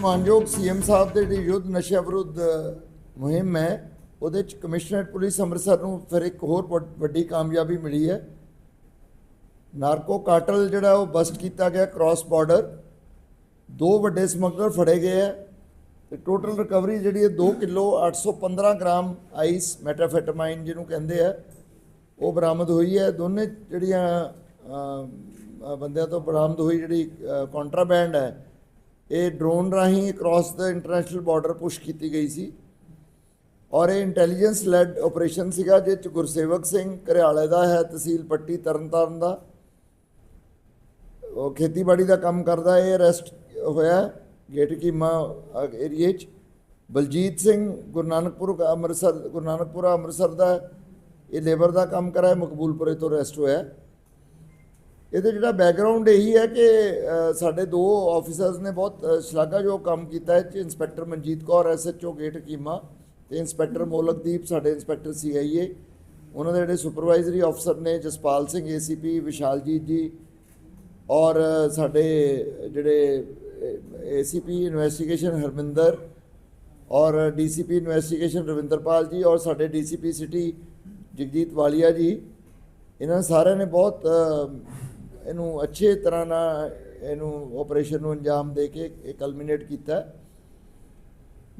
ਮਾਨਯੋਗ ਸੀਐਮ ਸਾਹਿਬ ਦੇ ਜਿਹੜੀ ਯੁੱਧ ਨਸ਼ਿਆਂ ਵਿਰੁੱਧ ਮੁਹਿੰਮ ਹੈ, ਉਹਦੇ ਚ ਕਮਿਸ਼ਨਰੇਟ ਪੁਲਿਸ ਅੰਮ੍ਰਿਤਸਰ ਨੂੰ ਫਿਰ ਇੱਕ ਹੋਰ ਵੱਡ- ਵੱਡੀ ਕਾਮਯਾਬੀ ਮਿਲੀ ਹੈ। ਨਾਰਕੋ ਕਾਟਲ ਜਿਹੜਾ ਉਹ ਬਸਟ ਕੀਤਾ ਗਿਆ ਕ੍ਰਾਸ ਬਾਰਡਰ ਦੋ ਵੱਡੇ ਸਮਗਲਰ ਫੜੇ ਗਏ ਹੈ ਤੇ ਟੋਟਲ ਰਿਕਵਰੀ ਜਿਹੜੀ ਹੈ 2 ਕਿਲੋ 815 ਗ੍ਰਾਮ ਆਈਸ ਮੈਟਾਫੈਟਾਮਾਈਨ ਜਿਹਨੂੰ ਕਹਿੰਦੇ ਆ, ਉਹ ਬਰਾਮਦ ਹੋਈ ਹੈ। ਦੋਨੇ ਜਿਹੜੀਆਂ ਬੰਦਿਆਂ ਤੋਂ ਬਰਾਮਦ ਹੋਈ ਜਿਹੜੀ ਕੰਟਰਾਬੈਂਡ ਹੈ ਇਹ ਡਰੋਨ ਰਾਹੀਂ ਕ੍ਰਾਸ ਦਾ ਇੰਟਰਨੈਸ਼ਨਲ ਬਾਰਡਰ ਪੁਸ਼ ਕੀਤੀ ਗਈ ਸੀ। ਔਰ ਇਹ ਇੰਟੈਲੀਜੈਂਸ ਲੈਡ ਆਪਰੇਸ਼ਨ ਸੀਗਾ ਜਿਸ ਚ ਗੁਰਸੇਵਕ ਸਿੰਘ ਘਰਿਆਲੇ ਦਾ ਹੈ, ਤਹਿਸੀਲ ਪੱਟੀ ਤਰਨਤਾਰਨ ਦਾ। ਉਹ ਖੇਤੀਬਾੜੀ ਦਾ ਕੰਮ ਕਰਦਾ, ਇਹ ਅਰੈਸਟ ਹੋਇਆ ਗੇਟ ਕੀਮਾ ਏਰੀਏ 'ਚ। ਬਲਜੀਤ ਸਿੰਘ ਗੁਰੂ ਨਾਨਕਪੁਰ ਅੰਮ੍ਰਿਤਸਰ, ਗੁਰੂ ਨਾਨਕਪੁਰਾ ਅੰਮ੍ਰਿਤਸਰ ਦਾ, ਇਹ ਲੇਬਰ ਦਾ ਕੰਮ ਕਰਾ ਮਕਬੂਲਪੁਰੇ ਤੋਂ ਅਰੈਸਟ ਹੋਇਆ। ਇਹਦੇ ਜਿਹੜਾ ਬੈਕਗ੍ਰਾਉਂਡ ਇਹੀ ਹੈ ਕਿ ਅ, ਸਾਡੇ ਦੋ ਆਫੀਸਰਸ ਨੇ ਬਹੁਤ ਅ, ਸ਼ਲਾਘਾਯੋਗ ਕੰਮ ਕੀਤਾ ਹੈ। ਚ inspector Manjit Kaur SHO gate Hakima ਤੇ ਇੰਸਪੈਕਟਰ ਮੋਲਕਦੀਪ ਸਾਡੇ ਇੰਸਪੈਕਟਰ ਸੀਆਈਏ ਉਹਨਾਂ ਦੇ ਜਿਹੜੇ ਸੁਪਰਵਾਈਜ਼ਰੀ ਅਫਸਰ ਨੇ ਜਸਪਾਲ ਸਿੰਘ ਏਸੀਪੀ ਵਿਸ਼ਾਲਜੀਤ ਜੀ ਔਰ ਸਾਡੇ ਜਿਹੜੇ ਏਸੀਪੀ ਇਨਵੈਸਟੀਗੇਸ਼ਨ ਹਰਮਿੰਦਰ ਔਰ ਡੀਸੀਪੀ ਇਨਵੈਸਟੀਗੇਸ਼ਨ ਰਵਿੰਦਰਪਾਲ ਜੀ ਔਰ ਸਾਡੇ ਡੀਸੀਪੀ ਸਿਟੀ ਜਗਜੀਤ ਵਾਲੀਆ ਜੀ। ਇਹਨਾਂ ਸਾਰਿਆਂ ਨੇ ਬਹੁਤ ਅ, ਇਹਨੂੰ ਅੱਛੇ ਤਰ੍ਹਾਂ ਨਾਲ ਇਹਨੂੰ ਆਪਰੇਸ਼ਨ ਨੂੰ ਅੰਜਾਮ ਦੇ ਕੇ ਇਹ ਕਲਮੀਨੇਟ ਕੀਤਾ।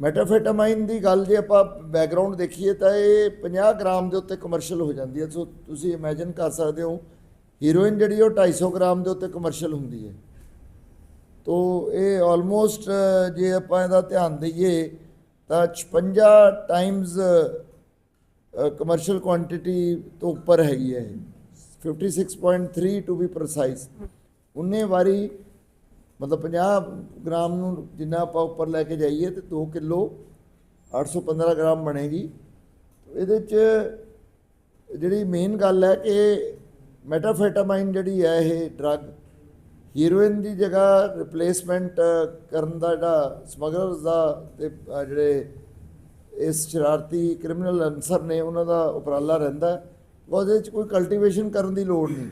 ਮੈਟਾਫੈਟਾਮਾਈਨ ਦੀ ਗੱਲ ਜੇ ਆਪਾਂ ਬੈਕਗ੍ਰਾਉਂਡ ਦੇਖੀਏ ਤਾਂ ਇਹ 50 ਗ੍ਰਾਮ ਦੇ ਉੱਤੇ ਕਮਰਸ਼ੀਅਲ ਹੋ ਜਾਂਦੀ ਹੈ। ਸੋ ਤੁਸੀਂ ਇਮੇਜਿਨ ਕਰ ਸਕਦੇ ਹੋ ਹੀਰੋਇਨ ਜਿਹੜੀ ਉਹ 250 ਗ੍ਰਾਮ ਦੇ ਉੱਤੇ ਕਮਰਸ਼ੀਅਲ ਹੁੰਦੀ ਹੈ। ਤੋ ਇਹ ਆਲਮੋਸਟ ਜੇ ਆਪਾਂ ਇਹਦਾ ਧਿਆਨ ਦਈਏ ਤਾਂ 56 ਟਾਈਮਸ ਕਮਰਸ਼ੀਅਲ ਕੁਆਂਟੀਟੀ ਤੋਂ ਉੱਪਰ ਹੈਗੀ ਹੈ ਇਹ। 56.3 ਟੂ ਬੀ ਪ੍ਰੀਸਾਈਜ਼ ਉਨੇ ਵਾਰੀ, ਮਤਲਬ 50 ਗ੍ਰਾਮ ਨੂੰ ਜਿੰਨਾ ਆਪਾਂ ਉੱਪਰ ਲੈ ਕੇ ਜਾਈਏ ਤੇ 2 ਕਿਲੋ 815 ਗ੍ਰਾਮ ਬਣੇਗੀ। ਇਹਦੇ ਚ ਜਿਹੜੀ ਮੇਨ ਗੱਲ ਹੈ ਕਿ ਮੈਟਾਫੈਟਾਮਾਈਨ ਜਿਹੜੀ ਹੈ ਇਹ ਡਰੱਗ ਹੀਰੋਇਨ ਦੀ ਜਗ੍ਹਾ ਰਿਪਲੇਸਮੈਂਟ ਕਰਨ ਦਾ ਜਿਹੜਾ ਸਮਗਲਰਸ ਦਾ ਤੇ ਜਿਹੜੇ ਇਸ ਸ਼ਰਾਰਤੀ ਕ੍ਰਿਮੀਨਲ ਅਨਸਰ ਨੇ, ਉਹਨਾਂ ਦਾ ਉਪਰਾਲਾ ਰਹਿੰਦਾ ਉਹਦੇ ਵਿੱਚ ਕੋਈ ਕਲਟੀਵੇਸ਼ਨ ਕਰਨ ਦੀ ਲੋੜ ਨਹੀਂ।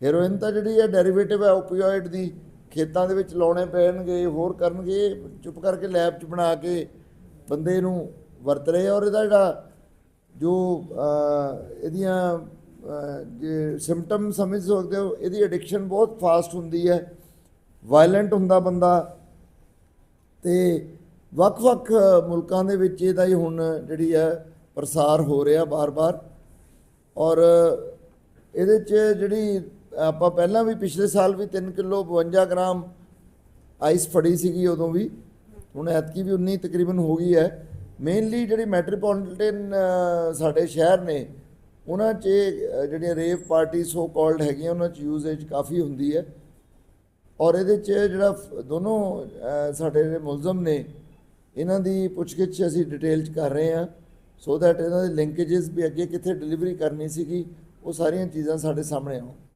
ਹੈਰੋਇਨ ਤਾਂ ਜਿਹੜੀ ਹੈ ਡੈਰੀਵੇਟਿਵ ਹੈ ਓਪੀਓਇਡ ਦੀ, ਖੇਤਾਂ ਦੇ ਵਿੱਚ ਲਾਉਣੇ ਪੈਣਗੇ, ਹੋਰ ਕਰਨਗੇ, ਚੁੱਪ ਕਰਕੇ ਲੈਬ 'ਚ ਬਣਾ ਕੇ ਬੰਦੇ ਨੂੰ ਵਰਤ ਰਹੇ ਔਰ ਇਹਦਾ ਜਿਹੜਾ ਜੋ ਇਹਦੀਆਂ ਜੇ ਸਿੰਪਟਮ ਸਮਝ ਸਕਦੇ ਹੋ, ਇਹਦੀ ਐਡਿਕਸ਼ਨ ਬਹੁਤ ਫਾਸਟ ਹੁੰਦੀ ਹੈ। ਵਾਇਲੈਂਟ ਹੁੰਦਾ ਬੰਦਾ। ਤੇ ਵੱਖ-ਵੱਖ ਮੁਲਕਾਂ ਦੇ ਵਿੱਚ ਇਹਦਾ ਹੀ ਹੁਣ ਜਿਹੜੀ ਹੈ ਪ੍ਰਸਾਰ ਹੋ ਰਿਹਾ ਬਾਰ-ਬਾਰ। ਔਰ ਇਹਦੇ 'ਚ ਜਿਹੜੀ ਆਪਾਂ ਪਹਿਲਾਂ ਵੀ ਪਿਛਲੇ ਸਾਲ ਵੀ 3 ਕਿਲੋ 52 ਗ੍ਰਾਮ ਆਈਸ ਫੜੀ ਸੀਗੀ ਉਦੋਂ ਵੀ। ਹੁਣ ਐਤਕੀ ਵੀ 19 ਤਕਰੀਬਨ ਹੋ ਗਈ ਹੈ। ਮੇਨਲੀ ਜਿਹੜੀ ਮੈਟਰੋਪੋਲੀਟਨ ਸਾਡੇ ਸ਼ਹਿਰ ਨੇ, ਉਹਨਾਂ 'ਚ ਜਿਹੜੀਆਂ ਰੇਵ ਪਾਰਟੀ ਸੋ ਕਾਲਡ ਹੈਗੀਆਂ, ਉਹਨਾਂ 'ਚ ਯੂਜ਼ੇਜ ਕਾਫੀ ਹੁੰਦੀ ਹੈ। ਔਰ ਇਹਦੇ 'ਚ ਜਿਹੜਾ ਦੋਨੋਂ ਸਾਡੇ ਜਿਹੜੇ ਮੁਲਜ਼ਮ ਨੇ, ਇਹਨਾਂ ਦੀ ਪੁੱਛਗਿੱਛ ਅਸੀਂ ਡਿਟੇਲ 'ਚ ਕਰ ਰਹੇ ਹਾਂ। ਸੋ ਦੈਟ ਇਹਨਾਂ ਦੇ ਲਿੰਕੇजेस ਵੀ ਅੱਗੇ ਕਿੱਥੇ ਡਿਲੀਵਰੀ ਕਰਨੀ ਸੀਗੀ, ਉਹ ਸਾਰੀਆਂ ਚੀਜ਼ਾਂ ਸਾਡੇ ਸਾਹਮਣੇ ਆਉਣ।